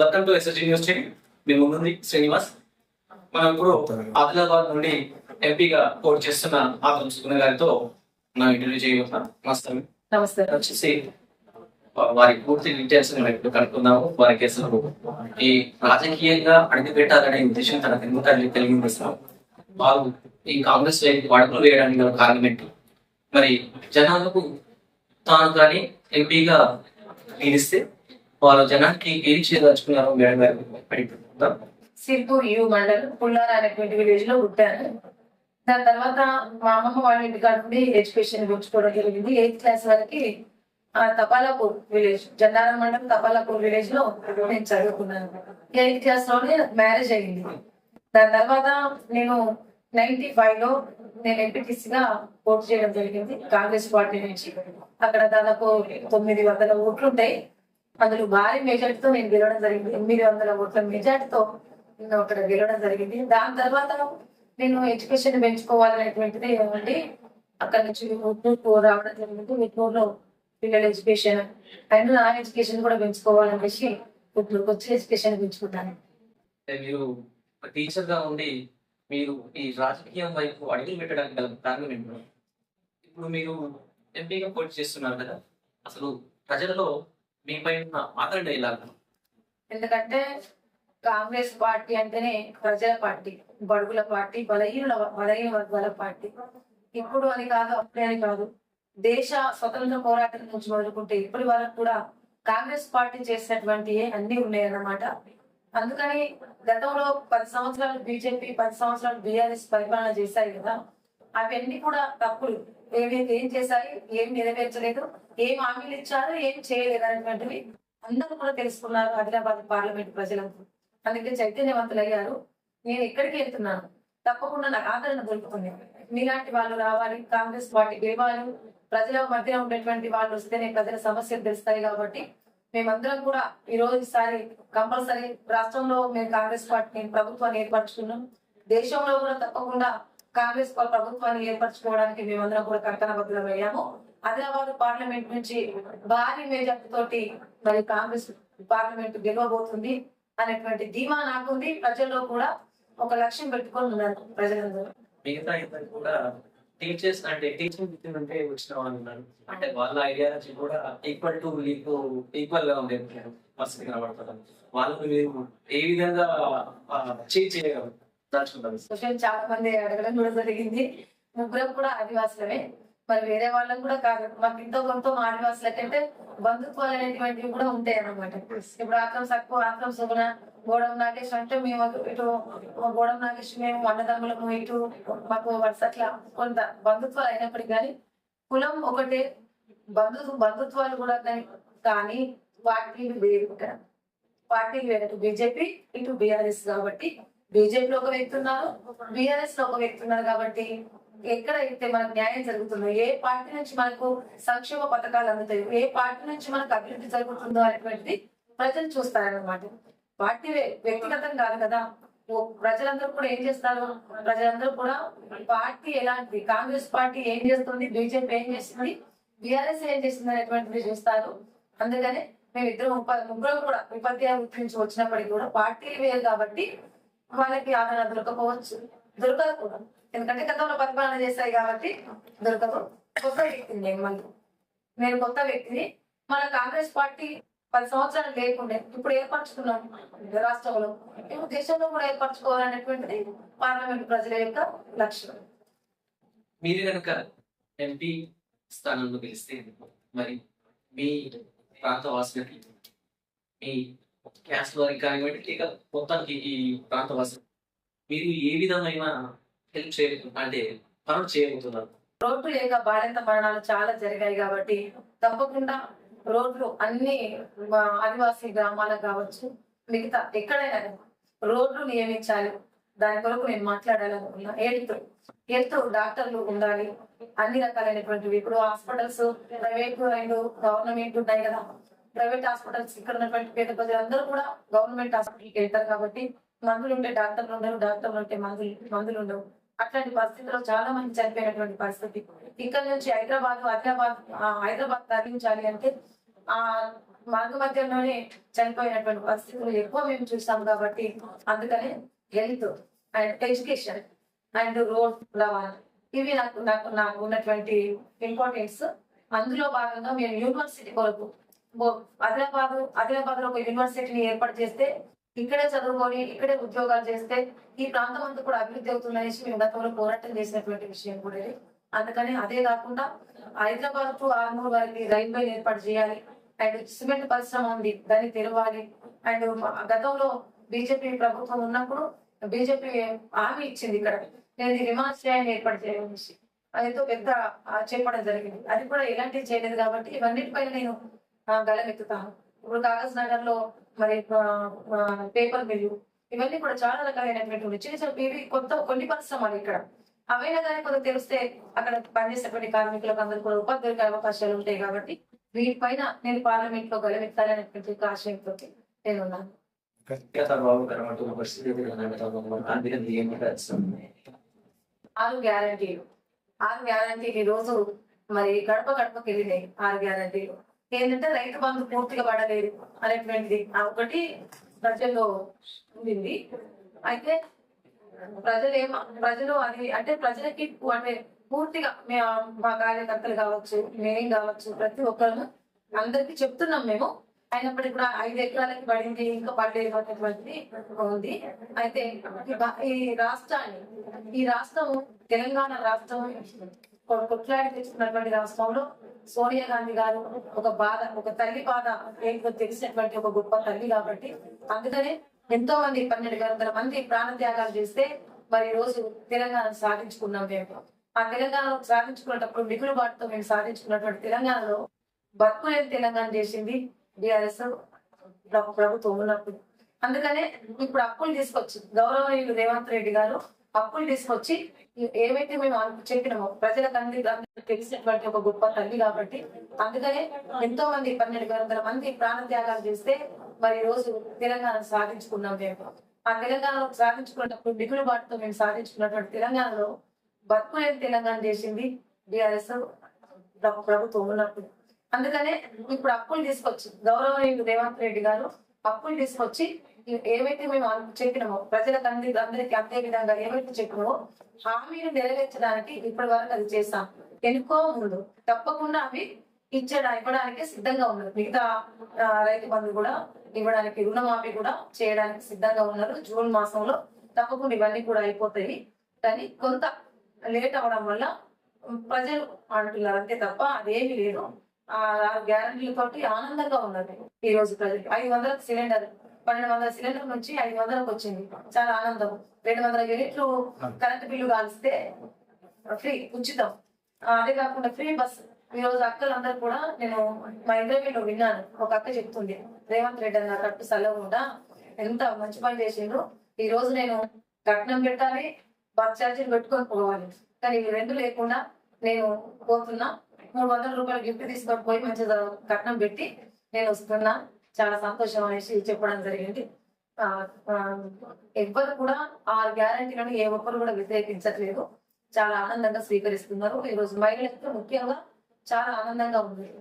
Welcome to SSG news TV మీ ముందుంది శ్రీనివాస్. మనం ఇప్పుడు ఆదిలాబాద్ నుండి ఎంపీగా పోటీ చేస్తున్న ఆదం సుగుణ గారితో నా ఇంటర్వ్యూ చేయబోతున్నాం. నమస్తే. నమస్తే. వచ్చేసి వారి పూర్తి డీటెయిల్స్ మనం ఇప్పుడు కనుక్కుందాము. వారికి అసలు ఈ రాజకీయంగా అడుగు పెట్టాలనే ఉద్దేశం తనకు ఎందుకు కలిగి కలిగింది వారు ఈ కాంగ్రెస్ వైపు అడుగులు వేయడానికి గల కారణం ఏంటి? మరి జనాలకు తాను కానీ ఎంపీగా నిలిస్తే వాళ్ళ జనానికి ఏం చేయదలుచుకున్నారో మేడం గారు సిర్పూర్ యూ మండల్ పుల్లార అనేటువంటి విలేజ్లో పుట్టాను దాని తర్వాత మా అమ్మమ్మ వాళ్ళ ఇంటికాడ నుండి ఎడ్యుకేషన్ పెంచుకోవడం జరిగింది. ఎయిత్ క్లాస్ వరకు ఆ తపాలాపూర్ విలేజ్ జండారం మండలం తపాలాపూర్ విలేజ్లో నేను చదువుకున్నాను. ఎయిత్ క్లాస్లోనే మ్యారేజ్ అయ్యింది దాని తర్వాత నేను నైన్టీ ఫైవ్లో నేను ఎంపీటీసీగా పోటీ చేయడం జరిగింది. కాంగ్రెస్ పార్టీ నుంచి. అక్కడ దాదాపు తొమ్మిది వందల ఓట్లు ఉంటాయి అందులో భారీ మెజార్టీతో నేను గెలవడం జరిగింది. ఎనిమిది వందల ఓట్ల మెజార్టీతో నేను అక్కడ గెలవడం జరిగింది. దాని తర్వాత నేను ఎడ్యుకేషన్ పెంచుకోవాలనేటువంటిది ఏమండి అక్కడ నుంచి ఉట్నూరుకు రావడం జరిగింది. ఉట్నూరులో పిల్లల ఎడ్యుకేషన్ అండ్ నా ఎడ్యుకేషన్ కూడా పెంచుకోవాలనేసి ఉట్నూరుకు వచ్చి ఎడ్యుకేషన్ పెంచుకుంటాను మీరు టీచర్గా ఉండి మీరు ఈ రాజకీయం వైపు అడుగులు పెట్టడానికి గల కారణం ఏంటో ఇప్పుడు మీరు ఎంపీగా పోటీ చేస్తున్నారు కదా అసలు ప్రజలలో మీపై ఆదరణ ఎందుకంటే కాంగ్రెస్ పార్టీ అంటేనే ప్రజల పార్టీ బడుగుల పార్టీ బలహీన బలహీన వర్గాల పార్టీ. ఇప్పుడు అని కాదు అప్పుడే అని కాదు. దేశ స్వతంత్ర పోరాటం నుంచి మొదలుకుంటే ఇప్పటి వరకు కూడా కాంగ్రెస్ పార్టీ చేసినటువంటి అన్ని ఉన్నాయన్నమాట. అందుకని గతంలో పది సంవత్సరాలు బీజేపీ పది సంవత్సరాలు బీఆర్ఎస్ పరిపాలన చేశాయి కదా. అవన్నీ కూడా తప్పులు. ఏమి ఏం చేశాయి ఏం నెరవేర్చలేదు ఏం హామీలు ఇచ్చారు ఏం చేయలేదు అనేటువంటివి అందరూ కూడా తెలుసుకున్నారు ఆదిలాబాద్ పార్లమెంట్ ప్రజలకు. అందుకే చైతన్యవంతులు అయ్యారు నేను ఎక్కడికి వెళ్తున్నాను? తప్పకుండా నాకు ఆదరణ దొరుకుతుంది. మీలాంటి వాళ్ళు రావాలి కాంగ్రెస్ పార్టీ గెలవాలి ప్రజల మధ్య ఉండేటువంటి వాళ్ళు వస్తేనే ప్రజల సమస్యలు తెలుస్తాయి కాబట్టి మేమందరం కూడా ఈ రోజు ఈసారి కంపల్సరీ రాష్ట్రంలో మేము కాంగ్రెస్ పార్టీ ప్రభుత్వాన్ని ఏర్పరచుకున్నాం. దేశంలో కూడా తప్పకుండా కాంగ్రెస్ ప్రభుత్వాన్ని ఏర్పరచుకోవడానికి మేమందరం కూడా కంకణబద్ధులం అయ్యాము. ఆదిలాబాద్ పార్లమెంట్ నుంచి భారీ మేజర్ తోటి మరి కాంగ్రెస్ పార్లమెంట్ గెలవబోతుంది అనేటువంటి ధీమా నాకుంది. ప్రజల్లో కూడా ఒక లక్ష్యం పెట్టుకొని ఉన్నారు ప్రజలందరూ. మిగతా ఇద్దరు కూడా టీచర్స్ అంటే టీచింగ్ విత్ అంటే వచ్చిన వాళ్ళు ఉన్నారు. అంటే వాళ్ళ ఐడియా నుంచి కూడా ఈక్వల్ టు మీకు ఈక్వల్గా ఉండే పరిస్థితి కనబడతారు వాళ్ళని మీరు ఏ విధంగా చేంజ్ చేయగలరు? దాచుకుంటారు. చాలా మంది అడగడం కూడా జరిగింది. ముగ్గురం కూడా ఆదివాసులమే. మరి వేరే వాళ్ళం కూడా కాదు. మాకు ఇంతో కొంత ఆదివాసులకంటే బంధుత్వాలు అనేటువంటివి కూడా ఉంటాయి అన్నమాట ఇప్పుడు ఆక్రం సక్కు ఆక్రం సుగుణ గోడం నాగేష్ అంటే మేము ఇటు గోడం నాగేష్ మేము అన్నదమ్ములము ఇటు మాకు వరుస అట్లా కొంత బంధుత్వాలు అయినప్పటికీ కానీ కులం ఒకటే. బంధు బంధుత్వాలు కూడా కానీ కానీ పార్టీలు వేరు ఇక్కడ. పార్టీలు వేరు. ఇటు బీజేపీ ఇటు బీఆర్ఎస్ కాబట్టి బీజేపీలో ఒక వ్యక్తి ఉన్నారు బీఆర్ఎస్లో ఒక వ్యక్తి ఉన్నారు కాబట్టి ఎక్కడైతే మనకు న్యాయం జరుగుతుందో ఏ పార్టీ నుంచి మనకు సంక్షేమ పథకాలు అందుతాయి ఏ పార్టీ నుంచి మనకు అభివృద్ధి జరుగుతుందో అనేటువంటిది ప్రజలు చూస్తారన్నమాట. పార్టీ వ్యక్తిగతం కాదు కదా. ఓ ప్రజలందరూ కూడా ఏం చేస్తారు? ప్రజలందరూ కూడా పార్టీ ఎలాంటిది కాంగ్రెస్ పార్టీ ఏం చేస్తుంది బీజేపీ ఏం చేస్తుంది బీఆర్ఎస్ ఏం చేస్తుంది అనేటువంటిది చూస్తారు. అందుకనే మేము ఇద్దరు ముగ్గురు కూడా విపత్తి వృత్తి నుంచి వచ్చినప్పటికీ కూడా పార్టీలు వేరు కాబట్టి వాళ్ళకి ఆదరణ దొరకపోవచ్చు. దొరకదు కూడా ఎందుకంటే గతంలో పరిపాలన చేశాయి కాబట్టి దొరకదు కొత్త వ్యక్తిని నేను మళ్ళీ. నేను కొత్త వ్యక్తిని. మన కాంగ్రెస్ పార్టీ పది సంవత్సరాలు లేకుండే ఇప్పుడు ఏర్పరచుకున్నాం. రాష్ట్రంలో. ఇప్పుడు దేశంలో కూడా ఏర్పరచుకోవాలనేటువంటిది పార్లమెంట్ ప్రజల యొక్క లక్ష్యం. మీరు కనుక ఎంపీ స్థానంలో గెలిస్తే మరి మీ ప్రాంత వాసులకి మీ క్యాస్ట్ వారికి కానివ్వండి లేక మొత్తానికి ఈ ప్రాంత వాసులు మీరు ఏ విధమైన హెల్ప్ చేయ అంటే పనులు చేయబోతున్నారు? రోడ్లు లేక బాలింత మరణాలు చాలా జరిగాయి కాబట్టి తప్పకుండా రోడ్లు అన్ని ఆదివాసీ గ్రామాలకు కావచ్చు మిగతా ఎక్కడైనా రోడ్లు నియమించాలి. దాని కొరకు నేను మాట్లాడాలనుకున్నా. హెల్త్ హెల్త్ డాక్టర్లు ఉండాలి. అన్ని రకాలైనటువంటివి ఇప్పుడు హాస్పిటల్స్ ప్రైవేట్ అండ్ గవర్నమెంట్ ఉన్నాయి కదా. ప్రైవేట్ హాస్పిటల్స్ ఇక్కడ ఉన్నటువంటి పేద ప్రజలందరూ కూడా గవర్నమెంట్ హాస్పిటల్కి వెళ్తారు కాబట్టి మందులు ఉంటే డాక్టర్లు ఉండవు డాక్టర్లు ఉంటే మందులు మందులు ఉండవు. అట్లాంటి పరిస్థితుల్లో చాలా మంది చనిపోయినటువంటి పరిస్థితి. ఇక్కడ నుంచి హైదరాబాద్ ఆదిలాబాద్ హైదరాబాద్ తరలించాలి అంటే ఆ మార్గ మధ్యలోనే చనిపోయినటువంటి పరిస్థితులు ఎక్కువ మేము చూస్తాం కాబట్టి అందుకనే health and education and road రవాణా. ఇవి నాకు నాకు నాకు ఉన్నటువంటి ఇంపార్టెన్స్ అందులో భాగంగా మేము యూనివర్సిటీ కొరకు ఆదిలాబాద్ ఆదిలాబాద్లో ఒక యూనివర్సిటీని ఏర్పాటు చేస్తే ఇక్కడే చదువుకొని ఇక్కడే ఉద్యోగాలు చేస్తే ఈ ప్రాంతం అంతా కూడా అభివృద్ధి అవుతుందనేసి మేము గతంలో పోరాటం చేసినటువంటి విషయం కూడా ఇది. అందుకని అదే కాకుండా హైదరాబాద్ టు ఆర్మూర్ వారికి రైల్వే ఏర్పాటు చేయాలి. అండ్ సిమెంట్ పరిశ్రమ ఉంది దాన్ని తెరవాలి. అండ్ గతంలో బీజేపీ ప్రభుత్వం ఉన్నప్పుడు బీజేపీ హామీ ఇచ్చింది ఇక్కడ. నేను ఈ విమానాశ్రయాన్ని ఏర్పాటు చేయాలనేసి అదేదో పెద్ద చెప్పడం జరిగింది. అది కూడా ఎలాంటివి చేయలేదు కాబట్టి ఇవన్నిటిపై నేను ఆ, గలమెత్తుతాను ఇప్పుడు కాగజ్ నగర్లో మరి పేపర్ మిల్లు ఇవన్నీ కూడా చాలా రకాలైనటువంటి ఉన్నాయి. చిన్న చిన్న ఇవి కొత్త కొన్ని పరిశ్రమలు ఇక్కడ. అవైనా కానీ కొంత తెలిస్తే అక్కడ పనిచేసేటువంటి కార్మికులకు అందరూ కూడా ఉపాధి దొరికే అవకాశాలు ఉంటాయి కాబట్టి వీటిపైన నేను పార్లమెంట్లో గలమెత్తాలనేటువంటి ఆశయంతో నేను ఉన్నాను. ఆరు గ్యారంటీలు. ఆరు గ్యారంటీలు. ఈ రోజు మరి గడప గడపకి వెళ్ళినాయి ఆరు గ్యారంటీలు. ఏంటంటే రైతు బంధు పూర్తిగా పడలేదు అనేటువంటిది. ఒకటి ప్రజల్లో ఉంది అయితే ప్రజలు ఏమ ప్రజలు అది అంటే ప్రజలకి అంటే పూర్తిగా మే- మా కార్యకర్తలు కావచ్చు మేం కావచ్చు ప్రతి ఒక్కరు అందరికి చెప్తున్నాం మేము. అయినప్పటికీ కూడా ఐదు ఎకరాలకి పడింది ఇంకా పడలేదు అనేటువంటిది ఉంది. అయితే ఈ రాష్ట్రాన్ని ఈ రాష్ట్రం తెలంగాణ రాష్ట్రం కొట్లాడి తెచ్చుకున్నటువంటి రాష్ట్రంలో సోనియా గాంధీ గారు ఒక బాధ ఒక తల్లి బాధ ఏంటో తెలిసినటువంటి ఒక గొప్ప తల్లి కాబట్టి అందుకనే ఎంతో మంది పన్నెండు వందల మంది ప్రాణ త్యాగాలు చేస్తే మరి ఈ రోజు తెలంగాణ సాధించుకున్నాం మేము. ఆ తెలంగాణలో సాధించుకునేటప్పుడు మిగులుబాటుతో మేము సాధించుకున్నటువంటి తెలంగాణలో బతుకులేని తెలంగాణ చేసింది బీఆర్ఎస్ ప్రభుత్వం ఉన్నప్పుడు. అందుకనే ఇప్పుడు అప్పులు తీసుకొచ్చి గౌరవనీయులు రేవంత్ రెడ్డి గారు అప్పులు తీసుకొచ్చి ఈ- ఏవైతే మేము చెప్పినామో ప్రజల తండ్రి తెలిసినటువంటి ఒక గొప్ప తల్లి కాబట్టి అందుకనే ఎంతో మంది పన్నెండు వందల మంది ప్రాణ త్యాగాలు చేస్తే మరి ఈ రోజు తెలంగాణ సాధించుకున్నాం మేము. ఆ తెలంగాణలో సాధించుకున్నప్పుడు మిగులుబాటుతో మేము సాధించుకున్నటువంటి తెలంగాణలో బతుకులేని తెలంగాణ చేసింది బీఆర్ఎస్ ప్రభుత్వం ఉన్నప్పుడు. అందుకనే ఇప్పుడు అప్పులు తీసుకొచ్చి గౌరవనీయులు రేవంత్ రెడ్డి గారు అప్పులు తీసుకొచ్చి ఏవైతే మేము చెప్పినామో ప్రజల తండ్రి అందరికి అందే విధంగా ఏవైతే చెప్పినామో హామీని నెరవేర్చడానికి ఇప్పటి వరకు అది చేస్తాం. ఎనుకో ముందు తప్పకుండా అవి ఇచ్చడా ఇవ్వడానికి సిద్ధంగా ఉన్నారు. మిగతా రైతు బంధు కూడా ఇవ్వడానికి రుణమాఫీ కూడా చేయడానికి సిద్ధంగా ఉన్నారు. జూన్ మాసంలో తప్పకుండా ఇవన్నీ కూడా అయిపోతాయి. కానీ కొంత లేట్ అవడం వల్ల ప్రజలు అంటున్నారు. అంతే తప్ప అదేమీ లేదు. ఆ గ్యారంటీలు తోటి ఆనందంగా ఉన్నారు. ఈ రోజు ప్రజలు ఐదు వందల సిలిండర్ పన్నెండు వందల సిలిండర్ నుంచి ఐదు వందలకు వచ్చింది. చాలా ఆనందం. రెండు వందల యూనిట్లు కరెంట్ బిల్లు కాల్స్తే ఫ్రీ ఉచితం. అదే కాకుండా ఫ్రీ బస్. ఈ రోజు అక్కలందరూ కూడా నేను మా ఇంటర్వ్యూలో విన్నాను. ఒక అక్క చెప్తుంది రేవంత్ రెడ్డి అన్న కట్టు సల్లకుండా ఎంత మంచి పని చేసిండ్రు? ఈ రోజు నేను కట్నం పెట్టాలి బస్ ఛార్జీలు పెట్టుకొని పోవాలి. కానీ ఇవి రెండు లేకుండా నేను పోతున్నా. మూడు వందల రూపాయలు గిఫ్ట్ తీసుకొని పోయి మంచిగా కట్నం పెట్టి నేను వస్తున్నా. చాలా సంతోషం అనేసి చెప్పడం జరిగింది. ఆ, ఎవ్వరు కూడా ఆ గ్యారంటీలను ఏ ఒక్కరు కూడా వ్యతిరేకించట్లేదు. చాలా ఆనందంగా స్వీకరిస్తున్నారు. ఈ రోజు మహిళలకు ముఖ్యంగా చాలా ఆనందంగా ఉంది.